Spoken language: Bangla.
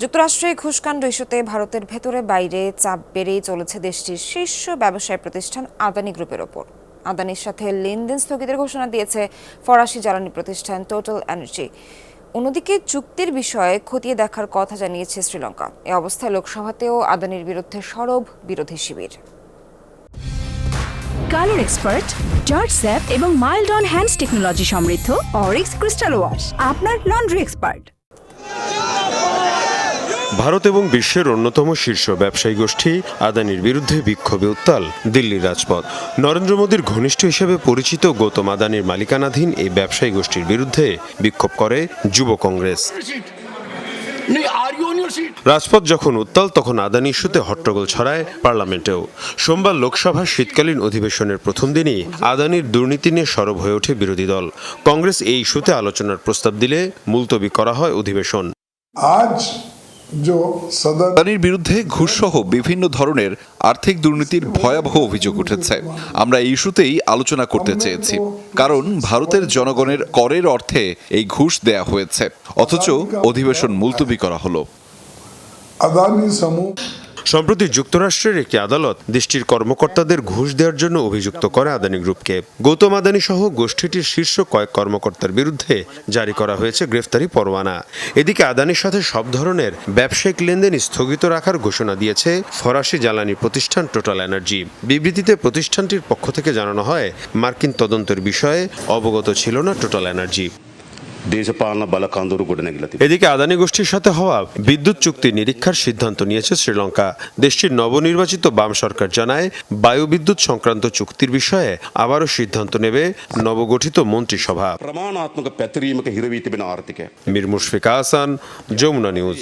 যুক্তরাষ্ট্রে ঘুষকাণ্ড ইস্যুতে ভারতের ভেতরে বাইরে চাপ বেড়েই চলেছে দেশটির শীর্ষ ব্যবসায় প্রতিষ্ঠান আদানি গ্রুপের ওপর। আদানির সাথে লেনদেন স্থগিতের ঘোষণা দিয়েছে ফরাসি জ্বালানি প্রতিষ্ঠান টোটাল এনার্জি অন্যদিকে চুক্তির বিষয়ে খতিয়ে দেখার কথা জানিয়েছে শ্রীলঙ্কা। এ অবস্থায় লোকসভাতেও আদানির বিরুদ্ধে সরব বিরোধী শিবির। কালার এক্সপার্ট জর্জ স্যাপ এবং মাইল্ড অন হ্যান্ডস টেকনোলজি সমৃদ্ধ অরিক্স ক্রিস্টাল ওয়াশ, আপনার লন্ড্রি এক্সপার্ট। ভারত এবং বিশ্বের অন্যতম শীর্ষ ব্যবসায়ী গোষ্ঠী আদানির বিরুদ্ধে বিক্ষোভে উত্তাল দিল্লির রাজপথ। নরেন্দ্র মোদীর ঘনিষ্ঠ হিসেবে পরিচিত গৌতম আদানির মালিকানাধীন এই ব্যবসায়ী গোষ্ঠীর বিরুদ্ধে বিক্ষোভ করে যুব কংগ্রেস। রাজপথ যখন উত্তাল, তখন আদানি ইস্যুতে হট্টগোল ছড়ায় পার্লামেন্টেও। সোমবার লোকসভার শীতকালীন অধিবেশনের প্রথম দিনই আদানির দুর্নীতি নিয়ে সরব হয়ে ওঠে বিরোধী দল। কংগ্রেস এই ইস্যুতে আলোচনার প্রস্তাব দিলে মুলতবি করা হয় অধিবেশন। আজ আদানির বিরুদ্ধে ঘুষসহ বিভিন্ন ধরনের আর্থিক দুর্নীতির ভয়াবহ অভিযোগ উঠেছে। আমরা এই ইস্যুতেই আলোচনা করতে চেয়েছি। কারণ ভারতের জনগণের করের অর্থে এই ঘুষ দেয়া হয়েছে। অথচ অধিবেশন মুলতবি করা হলো। সম্প্রতি যুক্তরাষ্ট্রের একটি আদালত দেশটির কর্মকর্তাদের ঘুষ দেওয়ার জন্য অভিযুক্ত করে আদানি গ্রুপকে। গৌতম আদানি সহ গোষ্ঠীটির শীর্ষ কয়েক কর্মকর্তার বিরুদ্ধে জারি করা হয়েছে গ্রেফতারি পরোয়ানা। এদিকে আদানির সাথে সব ধরনের ব্যবসায়িক লেনদেন স্থগিত রাখার ঘোষণা দিয়েছে ফরাসি জ্বালানি প্রতিষ্ঠান টোটাল এনার্জি বিবৃতিতে প্রতিষ্ঠানটির পক্ষ থেকে জানানো হয়, মার্কিন তদন্তের বিষয়ে অবগত ছিল না টোটাল এনার্জি দেশপালনা বালাকান্দুরু গড়ে এদিকে আদানি গোষ্ঠীর সাথে হওয়া বিদ্যুৎ চুক্তি নিরীক্ষার সিদ্ধান্ত নিয়েছে শ্রীলঙ্কা। দেশটির নবনির্বাচিত বাম সরকার জানায় বায়ু বিদ্যুৎ সংক্রান্ত চুক্তির বিষয়ে আবারও সিদ্ধান্ত নেবে নবগঠিত মন্ত্রিসভা। প্রমাণাত্মক মির মুশফিকা হাসান যমুনা নিউজ।